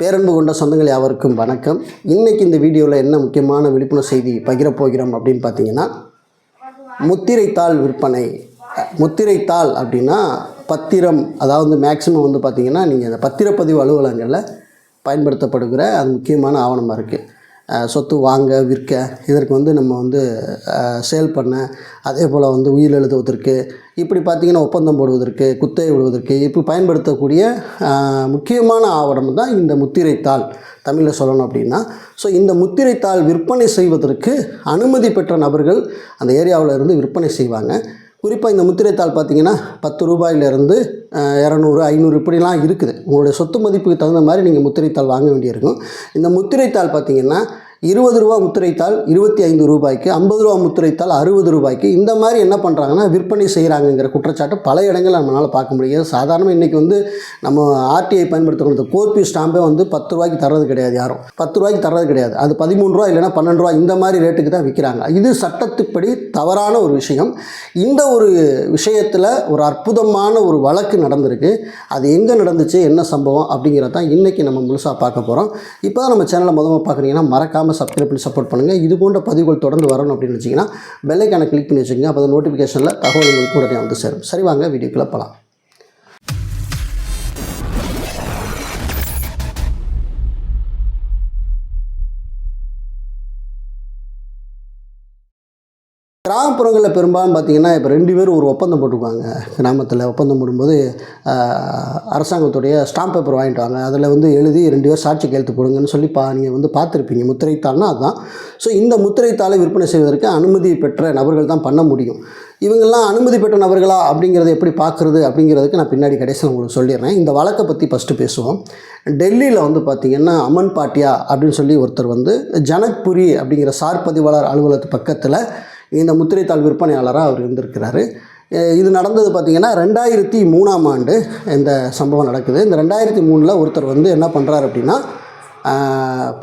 பேரன்பு கொண்ட சொந்தங்கள் யாவருக்கும் வணக்கம். இன்றைக்கி இந்த வீடியோவில் என்ன முக்கியமான விழிப்புணர்வு செய்தி பகிரப் போகிறோம் அப்படின்னு பார்த்தீங்கன்னா முத்திரைத்தாள் விற்பனை. முத்திரைத்தாள் அப்படின்னா பத்திரம் அதாவது மேக்சிமம் வந்து பார்த்தீங்கன்னா நீங்கள் அந்த பத்திரப்பதிவு அலுவலகங்களில் பயன்படுத்தப்படுகிற அது முக்கியமான ஆவணமாக இருக்குது சொத்து வாங்க விற்க இதற்கு வந்து நம்ம வந்து சேல் பண்ண அதே போல் வந்து உயிர் எழுதுவதற்கு இப்படி பார்த்திங்கன்னா ஒப்பந்தம் போடுவதற்கு குத்தகை விடுவதற்கு இப்போ பயன்படுத்தக்கூடிய முக்கியமான ஆவணம் தான் இந்த முத்திரைத்தாள் தமிழில் சொல்லணும் அப்படின்னா. ஸோ இந்த முத்திரைத்தாள் விற்பனை செய்வதற்கு அனுமதி பெற்ற நபர்கள் அந்த ஏரியாவில் இருந்து விற்பனை செய்வாங்க. குறிப்பாக இந்த முத்திரைத்தாள் பார்த்தீங்கன்னா பத்து ரூபாயிலிருந்து இரநூறு ஐநூறு இப்படிலாம் இருக்குது. உங்களுடைய சொத்து மதிப்புக்கு தகுந்த மாதிரி நீங்கள் முத்திரைத்தாள் வாங்க வேண்டியிருக்கும். இந்த முத்திரைத்தாள் பார்த்தீங்கன்னா இருபது ரூபா முத்திரைத்தாள் இருபத்தி ஐந்து ரூபாய்க்கு ஐம்பது ரூபா முத்திரைத்தாள் அறுபது ரூபாய்க்கு. இந்த மாதிரி என்ன பண்ணுறாங்கன்னா விற்பனை செய்கிறாங்கங்கிற குற்றச்சாட்டு பல இடங்கள் நம்மளால் பார்க்க முடியாது சாதாரணமாக இன்றைக்கி வந்து நம்ம ஆர்டிஐ பயன்படுத்தக்கூடிய கோர்பி ஸ்டாம்பே வந்து பத்து ரூபாய்க்கு தர்றது கிடையாது யாரும். பத்து ரூபாய்க்கு தர்றது கிடையாது. அது பதிமூணு ரூபா இல்லைன்னா பன்னெண்டு ரூபா இந்த மாதிரி ரேட்டுக்கு தான் விற்கிறாங்க இது சட்டத்துப்படி தவறான ஒரு விஷயம். இந்த ஒரு விஷயத்தில் ஒரு அற்புதமான ஒரு வழக்கு நடந்திருக்கு. அது எங்கே நடந்துச்சு என்ன சம்பவம் அப்படிங்கிறத தான் இன்றைக்கி நம்ம முழுசாக பார்க்க போகிறோம் இப்போ தான் நம்ம சேனலை முதல்ல பார்க்குறீங்கன்னா மறக்காமல் சப்ஸ்கிரைப் பண்ணி சப்போர்ட் பண்ணுங்கள் இது போன்ற பதிவுகள் தொடர்ந்து வரணும் அப்படின்னு வச்சிங்கன்னா பெல்லைக்கான கிளிக் பண்ணி வச்சுக்கோங்க. அப்போ நோட்டிஃபிகேஷனில் தகவல் உங்களுக்கு உடனே வந்து சேரும். சரி வாங்க வீடியோக்குள்ளே போகலாம் கிராமப்புறங்களில் பெரும்பாலும் பார்த்தீங்கன்னா இப்போ ரெண்டு பேரும் ஒரு ஒப்பந்தம் போட்டிருக்காங்க. கிராமத்தில் ஒப்பந்தம் போடும்போது அரசாங்கத்துடைய ஸ்டாம்ப் பேப்பர் வாங்கிட்டு வாங்க. அதில் வந்து எழுதி ரெண்டு பேர் சாட்சி கையெழுத்து போடுங்கன்னு சொல்லி பா நீங்கள் வந்து பார்த்துருப்பீங்க. முத்திரைத்தாள்னா அதுதான் ஸோ இந்த முத்திரைத்தாளை விற்பனை செய்வதற்கு அனுமதி பெற்ற நபர்கள் தான் பண்ண முடியும். இவங்கெல்லாம் அனுமதி பெற்ற நபர்களா அப்படிங்கிறத எப்படி பார்க்குறது அப்படிங்கிறதுக்கு நான் பின்னாடி கடைசியில் உங்களுக்கு சொல்லிடுறேன். இந்த வழக்கை பற்றி ஃபஸ்ட்டு பேசுவோம். டெல்லியில் வந்து பார்த்திங்கன்னா அமன் பாட்டியா அப்படின்னு சொல்லி ஒருத்தர் வந்து ஜனக்புரி அப்படிங்கிற சார் பதிவாளர் அலுவலகத்து பக்கத்தில் இந்த முத்திரைத்தாள் விற்பனையாளராக அவர் இருந்திருக்கிறாரு. இது நடந்தது பார்த்திங்கன்னா ரெண்டாயிரத்தி மூணாம் ஆண்டு இந்த சம்பவம் நடக்குது. இந்த ரெண்டாயிரத்தி மூணில் ஒருத்தர் வந்து என்ன பண்ணுறாரு அப்படின்னா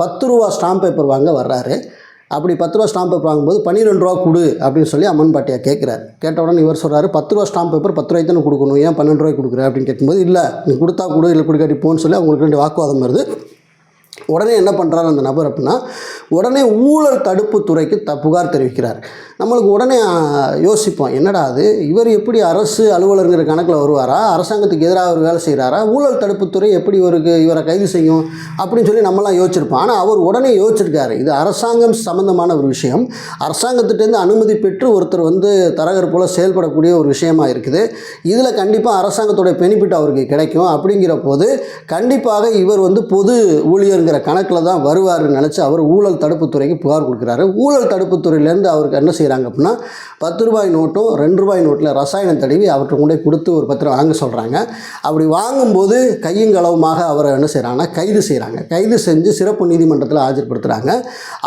பத்து ரூபா ஸ்டாம்ப் பேப்பர் வாங்க வர்றாரு. அப்படி பத்து ரூபா ஸ்டாம்ப் பேப்பர் வாங்கும்போது பன்னிரெண்டு ரூபா கொடு அப்படின்னு சொல்லி அம்மன் பாட்டியா கேட்குறாரு. கேட்ட உடனே இவர் சொல்கிறாரு பத்து ரூபா ஸ்டாம்ப் பேப்பர் பத்து ரூபாய்க்கு தானே கொடுக்கணும். ஏன் பன்னெண்டு ரூபாய்க்கு கொடுக்குற? அப்படின்னு கேட்கும்போது இல்லை நீ கொடுத்தா கொடு இல்லை கொடுக்காட்டி போன்னு சொல்லி அவங்களுக்கு ரெண்டு வாக்குவாதம் வருது. உடனே என்ன பண்ணுறாரு அந்த நபர் அப்படின்னா உடனே ஊழல் தடுப்பு துறைக்கு த புகார் தெரிவிக்கிறார். நம்மளுக்கு உடனே யோசிப்போம் என்னடா அது? இவர் எப்படி அரசு அலுவலருங்கிற கணக்கில் வருவாரா? அரசாங்கத்துக்கு எதிராக அவர் வேலை செய்கிறாரா ஊழல் தடுப்புத்துறை எப்படி இவருக்கு இவரை கைது செய்யும்? அப்படின்னு சொல்லி நம்மலாம் யோசிச்சிருப்போம். ஆனால் அவர் உடனே யோசிச்சிருக்காரு. இது அரசாங்கம் சம்மந்தமான ஒரு விஷயம். அரசாங்கத்திட்டேருந்து அனுமதி பெற்று ஒருத்தர் வந்து தரகர் போல் செயல்படக்கூடிய ஒரு விஷயமா இருக்குது. இதில் கண்டிப்பாக அரசாங்கத்துடைய பெனிஃபிட் அவருக்கு கிடைக்கும். அப்படிங்கிற போது கண்டிப்பாக இவர் வந்து பொது இருக்கிற கணக்கில் தான் வருவார்னு நினச்சி அவர் ஊழல் தடுப்புத்துறைக்கு புகார் கொடுக்குறாரு. ஊழல் தடுப்புத்துறையிலேருந்து அவருக்கு என்ன செய்கிறாங்க அப்படின்னா பத்து ரூபாய் நோட்டும் ரெண்டு ரூபாய் நோட்டில் ரசாயனம் தடவி அவர்கிட்ட கொண்டு கொடுத்து ஒரு பத்திரம் வாங்க சொல்கிறாங்க அப்படி வாங்கும்போது கையுங்களவுமாக அவரை என்ன செய்கிறாங்கன்னா கைது செய்கிறாங்க கைது செஞ்சு சிறப்பு நீதிமன்றத்தில் ஆஜர்படுத்துகிறாங்க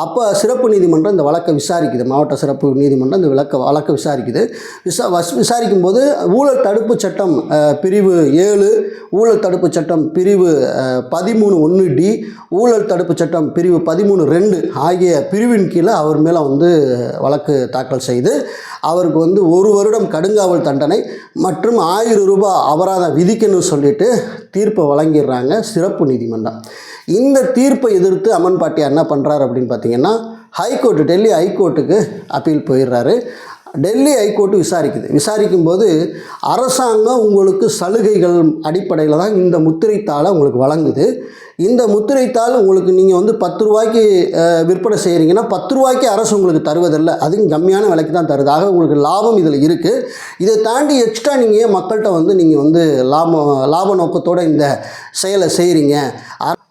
அப்போ சிறப்பு நீதிமன்றம் இந்த வழக்கை விசாரிக்குது. மாவட்ட சிறப்பு நீதிமன்றம் இந்த விளக்க வழக்கை விசாரிக்குது. விசா விசாரிக்கும் போது ஊழல் தடுப்பு சட்டம் பிரிவு ஏழு ஊழல் தடுப்பு சட்டம் பிரிவு பதிமூணு ஒன்று டி ஊழல் தடுப்பு சட்டம் பிரிவு பதிமூணு ரெண்டு ஆகிய பிரிவின் கீழே அவர் மேலே வந்து வழக்கு தாக்கல் செய்து அவருக்கு வந்து ஒரு வருடம் கடுங்காவல் தண்டனை மற்றும் ஆயிரம் ரூபாய் அபராதம் விதிக்கணும்னு சொல்லிட்டு தீர்ப்பை வழங்கிடுறாங்க சிறப்பு நீதிமன்றம். இந்த தீர்ப்பை எதிர்த்து அமன் பாட்டியார் என்ன பண்ணுறாரு அப்படின்னு பார்த்தீங்கன்னா ஹைகோர்ட்டு டெல்லி ஹைகோர்ட்டுக்கு அப்பீல் போயிடுறாரு. டெல்லி ஹைகோர்ட்டு விசாரிக்குது. விசாரிக்கும் போது அரசாங்கம் உங்களுக்கு சலுகைகள் அடிப்படையில் தான் இந்த முத்திரைத்தாளை உங்களுக்கு வழங்குது. இந்த முத்திரைத்தாள் உங்களுக்கு நீங்கள் வந்து பத்து ரூபாய்க்கு விற்பனை செய்கிறீங்கன்னா பத்து ரூபாய்க்கு அரசு உங்களுக்கு தருவதில்லை. அதுவும் கம்மியான விலைக்கு தான் தருது. ஆக உங்களுக்கு லாபம் இதில் இருக்குது இதை தாண்டி எக்ஸ்ட்ரா நீங்கள் ஏன் மக்கள்கிட்ட வந்து நீங்கள் வந்து லாபம் லாப நோக்கத்தோடு இந்த செயலை செய்கிறீங்க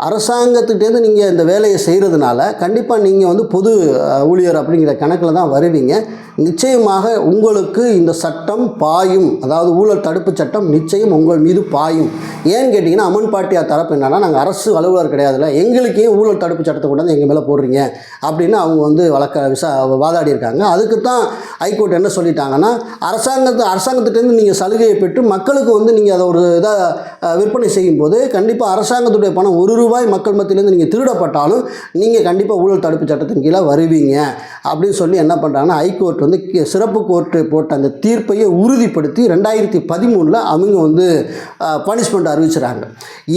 அரசாங்கத்துக்கிட்டேருந்து நீங்கள் இந்த வேலையை செய்கிறதுனால கண்டிப்பாக நீங்கள் வந்து பொது ஊழியர் அப்படிங்கிற கணக்கில் தான் வருவீங்க. நிச்சயமாக உங்களுக்கு இந்த சட்டம் பாயும். அதாவது ஊழல் தடுப்பு சட்டம் நிச்சயம் உங்கள் மீது பாயும். ஏன்னு கேட்டிங்கன்னா அமன் பாட்டியார் தரப்பு என்னன்னா நாங்கள் அரசு அலுவலர் கிடையாதுல்ல. எங்களுக்கு ஏன் ஊழல் தடுப்பு சட்டத்தை கொண்டாந்து எங்கள் மேலே போடுறீங்க அப்படின்னு அவங்க வந்து வழக்க விசா வாதாடி இருக்காங்க அதுக்கு தான் ஹைகோர்ட் என்ன சொல்லிட்டாங்கன்னா அரசாங்கத்து அரசாங்கத்திட்டேருந்து நீங்கள் சலுகையை பெற்று மக்களுக்கு வந்து நீங்கள் அதை ஒரு இதாக விற்பனை செய்யும்போது கண்டிப்பாக அரசாங்கத்துடைய பணம் ஒரு ரூபாய் மக்கள் மத்தியிலேருந்து நீங்கள் திருடப்பட்டாலும் நீங்கள் கண்டிப்பாக ஊழல் தடுப்பு சட்டத்தின் கீழே வருவீங்க அப்படின்னு சொல்லி என்ன பண்ணுறாங்கன்னா ஹைகோர்ட் வந்து வந்து சிறப்பு கோர்ட்டு போட்ட அந்த தீர்ப்பையே உறுதிப்படுத்தி ரெண்டாயிரத்தி பதிமூணில் அவங்க வந்து பனிஷ்மெண்ட் அறிவிச்சுறாங்க.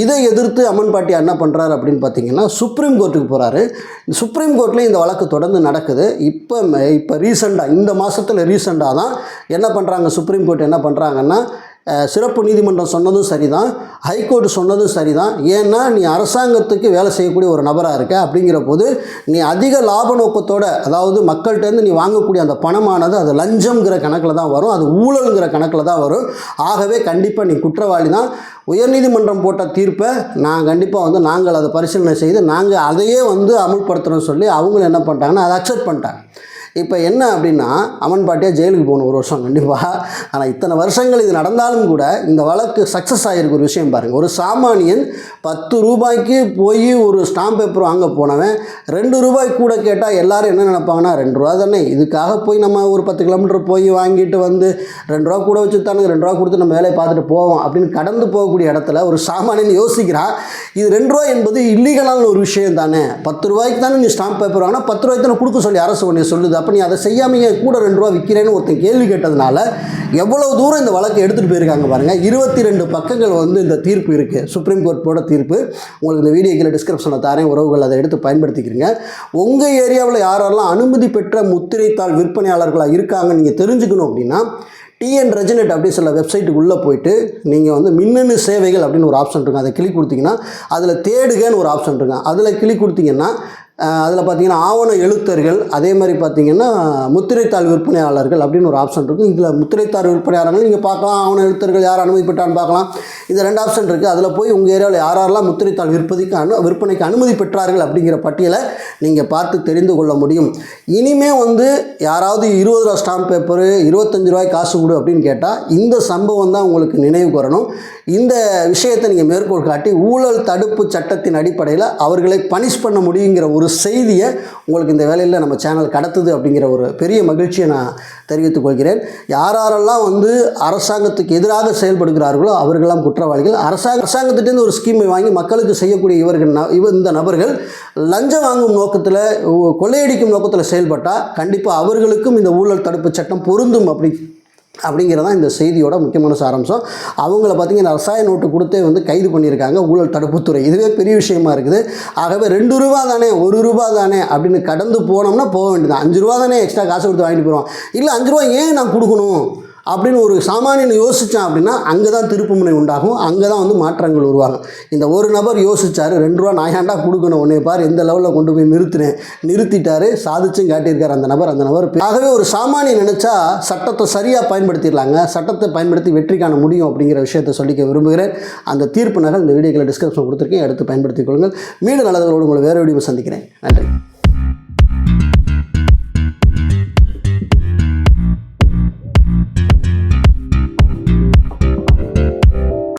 இதை எதிர்த்து அம்மன் பாட்டியார் என்ன பண்ணுறாரு அப்படின்னு பார்த்தீங்கன்னா சுப்ரீம் கோர்ட்டுக்கு போகிறாரு சுப்ரீம் கோர்ட்லேயும் இந்த வழக்கு தொடர்ந்து நடக்குது. இப்போ இப்போ ரீசெண்டாக இந்த மாதத்தில் ரீசெண்டாக தான் என்ன பண்ணுறாங்க சுப்ரீம் கோர்ட் என்ன பண்ணுறாங்கன்னா சிறப்பு நீதிமன்றம் சொன்னதும் சரிதான். ஹைகோர்ட் சொன்னதும் சரிதான். ஏன்னா நீ அரசாங்கத்துக்கு வேலை செய்யக்கூடிய ஒரு நபராக இருக்க அப்படிங்கிற போது நீ அதிக லாப நோக்கத்தோட அதாவது மக்கள்கிட்டேருந்து நீ வாங்கக்கூடிய அந்த பணமானது அது லஞ்சம்ங்கிற கணக்கில் தான் வரும். அது ஊழலுங்கிற கணக்கில் தான் வரும். ஆகவே கண்டிப்பாக நீ குற்றவாளி தான் உயர்நீதிமன்றம் போட்ட தீர்ப்பை நான் கண்டிப்பாக வந்து நாங்கள் அதை பரிசீலனை செய்து நாங்கள் அதையே வந்து அமுல்படுத்துகிறோம்னு சொல்லி அவங்களும் என்ன பண்ணிட்டாங்கன்னா அதை அக்செப்ட் பண்ணிட்டாங்க. இப்போ என்ன அப்படின்னா அமன் பாட்டியாக ஜெயிலுக்கு போகணும் ஒரு வருஷம் கண்டிப்பாக ஆனால் இத்தனை வருஷங்கள் இது நடந்தாலும் கூட இந்த வழக்கு சக்ஸஸ் ஆகிருக்கு ஒரு விஷயம் பாருங்கள் ஒரு சாமானியன் பத்து ரூபாய்க்கு போய் ஒரு ஸ்டாம்ப் பேப்பர் வாங்க போனவன் ரெண்டு ரூபாய் கூட கேட்டால் எல்லாரும் என்ன நினைப்பாங்கன்னா ரெண்டு ரூபா தானே. இதுக்காக போய் நம்ம ஒரு பத்து கிலோமீட்டர் போய் வாங்கிட்டு வந்து ரெண்டு ரூபா கூட வச்சு தானுங்க ரெண்டு ரூபா கொடுத்து நம்ம வேலையை பார்த்துட்டு போவோம் அப்படின்னு கடந்து போகக்கூடிய இடத்துல ஒரு சாமானியன் யோசிக்கிறான். இது ரெண்டு ரூபா என்பது இல்லீகலான ஒரு விஷயம் தானே. பத்து ரூபாய்க்கு தானே நீ ஸ்டாம்ப் பேப்பர் வாங்கினா பத்து ரூபாய்க்கு தானே கொடுக்க சொல்லி அரசு உன்னை சொல்லுது. அப்போ நீ அதை செய்யாமல் கூட ரெண்டு ரூபா விற்கிறேன்னு ஒருத்தன் கேள்வி கேட்டதுனால எவ்வளோ தூரம் இந்த வழக்கு எடுத்துகிட்டு போயிருக்காங்க பாருங்கள் இருபத்தி ரெண்டு பக்கங்கள் வந்து இந்த தீர்ப்பு இருக்குது சுப்ரீம் கோர்ட் போட தீர்ப்பு. உங்களுக்கு இந்த வீடியோ கீழே டிஸ்கிரிப்ஷனில் தாரேன். உறவுகள் அதை எடுத்து பயன்படுத்திக்கிறீங்க. உங்கள் ஏரியாவில் யாரெல்லாம் அனுமதி பெற்ற முத்திரைத்தாள் விற்பனையாளர்களாக இருக்காங்க நீங்கள் தெரிஞ்சுக்கணும் அப்படின்னா டிஎன் ரெஜினெட் அப்படி சில வெப்சைட்டுக்குள்ளே போயிட்டு நீங்கள் வந்து மின்னணு சேவைகள் அப்படின்னு ஒரு ஆப்ஷன் இருக்கும். அதை கிளிக் கொடுத்தீங்கன்னா அதில் தேடுகன்னு ஒரு ஆப்ஷன் இருக்கும். அதில் கிளிக் கொடுத்தீங்கன்னா அதில் பார்த்தீங்கன்னா ஆவண எழுத்தர்கள் அதே மாதிரி பார்த்திங்கன்னா முத்திரைத்தாள் விற்பனையாளர்கள் அப்படின்னு ஒரு ஆப்ஷன் இருக்கும். இதில் முத்திரைத்தாள் விற்பனையாளர்கள் நீங்கள் பார்க்கலாம் ஆவண எழுத்தர்கள் யார் அனுமதி பெற்றான்னு பார்க்கலாம். இந்த ரெண்டு ஆப்ஷன் இருக்குது அதில் போய் உங்கள் ஏரியாவில் யார் யாரெல்லாம் முத்திரைத்தாள் விற்பதிக்கு அனு விற்பனைக்கு அனுமதி பெற்றார்கள் அப்படிங்கிற பட்டியலை நீங்கள் பார்த்து தெரிந்து கொள்ள முடியும். இனிமே வந்து யாராவது இருபது ரூபா ஸ்டாம்ப் பேப்பரு இருபத்தஞ்சு ரூபாய் காசு கொடு அப்படின்னு கேட்டால் இந்த சம்பவம் தான் உங்களுக்கு நினைவுக்கு வரணும். இந்த விஷயத்தை நீங்கள் மேற்கோள் காட்டி ஊழல் தடுப்பு சட்டத்தின் அடிப்படையில் அவர்களை பனிஷ் பண்ண முடியுங்கிற ஒரு ஒரு செய்தியை உங்களுக்கு இந்த வேலையில் நம்ம சேனல் கடத்துது அப்படிங்கிற ஒரு பெரிய மகிழ்ச்சியை நான் தெரிவித்துக் கொள்கிறேன். யார் யாரெல்லாம் வந்து அரசாங்கத்துக்கு எதிராக செயல்படுகிறார்களோ அவர்களெல்லாம் குற்றவாளிகள். அரசாங்க அரசாங்கத்திட்டேருந்து ஒரு ஸ்கீமை வாங்கி மக்களுக்கு செய்யக்கூடிய இவர்கள் இவ இந்த நபர்கள் லஞ்சம் வாங்கும் நோக்கத்தில் கொள்ளையடிக்கும் நோக்கத்தில் செயல்பட்டால் கண்டிப்பாக அவர்களுக்கும் இந்த ஊழல் தடுப்பு சட்டம் பொருந்தும் அப்படி அப்படிங்கிறதான் இந்த செய்தியோட முக்கியமான சாராம்சம். அவங்கள பார்த்தீங்கன்னா ரசாயன நோட்டு கொடுத்தே வந்து கைது பண்ணியிருக்காங்க ஊழல் தடுப்புத்துறை. இதுவே பெரிய விஷயமா இருக்குது. ஆகவே ரெண்டு ரூபா தானே ஒரு ரூபா தானே அப்படின்னு கடந்து போனோம்னா போக வேண்டியது அஞ்சு ரூபா தானே எக்ஸ்ட்ரா காசு கொடுத்து வாங்கிட்டு போகிறோம் இல்லை அஞ்சு ரூபா ஏன் நான் கொடுக்கணும்? அப்படின்னு ஒரு சாமானியன் யோசித்தான் அப்படின்னா அங்கே தான் திருப்புமுனை உண்டாகும். அங்கே தான் வந்து மாற்றங்கள் உருவாகும். இந்த ஒரு நபர் யோசித்தார் ரெண்டு ரூபா நான் ஏன்டா கொடுக்கணும். உன்னை பார் எந்த லெவலில் கொண்டு போய் நிறுத்தினேன். நிறுத்திட்டாரு சாதிச்சும் காட்டியிருக்கார் அந்த நபர். அந்த நபர் ஆகவே ஒரு சாமானியன் நினச்சா சட்டத்தை சரியாக பயன்படுத்திடலாங்க. சட்டத்தை பயன்படுத்தி வெற்றி காண முடியும் அப்படிங்கிற விஷயத்தை சொல்லிக்க விரும்புகிறேன். அந்த தீர்ப்பு நகல் இந்த வீடியோக்களை டிஸ்கிரிப்ஷன் கொடுத்துருக்கேன். எடுத்து பயன்படுத்திக் கொள்ளுங்கள். மீண்டும் நல்லதோடு உங்களை வேறு வீடியோ சந்திக்கிறேன். நன்றி.